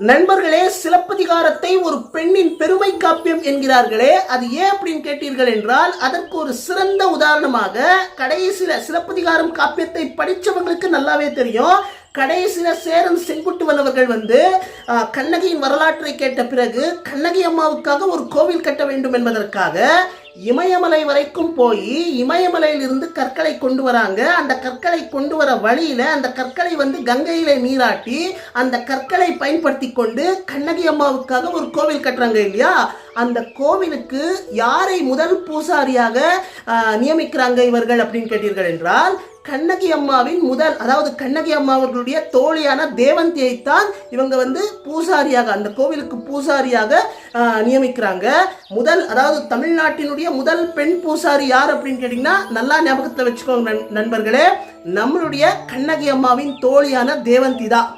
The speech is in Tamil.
நண்பர்களே சிலப்பதிகாரத்தை ஒரு பெண்ணின் பெருமை காப்பியம் என்கிறார்களே அது ஏன் அப்படின்னு கேட்டீர்கள் என்றால் அதற்கு ஒரு சிறந்த உதாரணமாக கடைசியில சிலப்பதிகாரம் காப்பியத்தை படித்தவங்களுக்கு நல்லாவே தெரியும். கடைசியில சேரன் செங்குட்டுவன் அவர்கள் வந்து கண்ணகியின் வரலாற்றை கேட்ட பிறகு கண்ணகி அம்மாவுக்காக ஒரு கோவில் கட்ட வேண்டும் என்பதற்காக இமயமலை வரைக்கும் போய் இமயமலையிலிருந்து கற்களை கொண்டு வராங்க. அந்த கற்களை கொண்டு வர வழியில அந்த கற்களை வந்து கங்கையில நீராட்டி அந்த கற்களை பயன்படுத்தி கொண்டு கண்ணகி அம்மாவுக்காக ஒரு கோவில் கட்டுறாங்க இல்லையா? அந்த கோவிலுக்கு யாரை முதல் பூசாரியாக நியமிக்கிறாங்க இவர்கள் அப்படின்னு கேட்டீர்கள் என்றால் கண்ணகி அம்மாவின் முதல் அதாவது கண்ணகி அம்மா அவர்களுடைய தோழியான தேவந்தியைத்தான் இவங்க வந்து பூசாரியாக அந்த கோவிலுக்கு பூசாரியாக நியமிக்கிறாங்க. முதல் அதாவது தமிழ்நாட்டினுடைய முதல் பெண் பூசாரி யார் அப்படின்னு கேட்டிங்கன்னா நல்லா ஞாபகத்தில் வச்சுக்கோங்க நண்- நண்பர்களே நம்மளுடைய கண்ணகி அம்மாவின் தோழியான தேவந்தி தான்.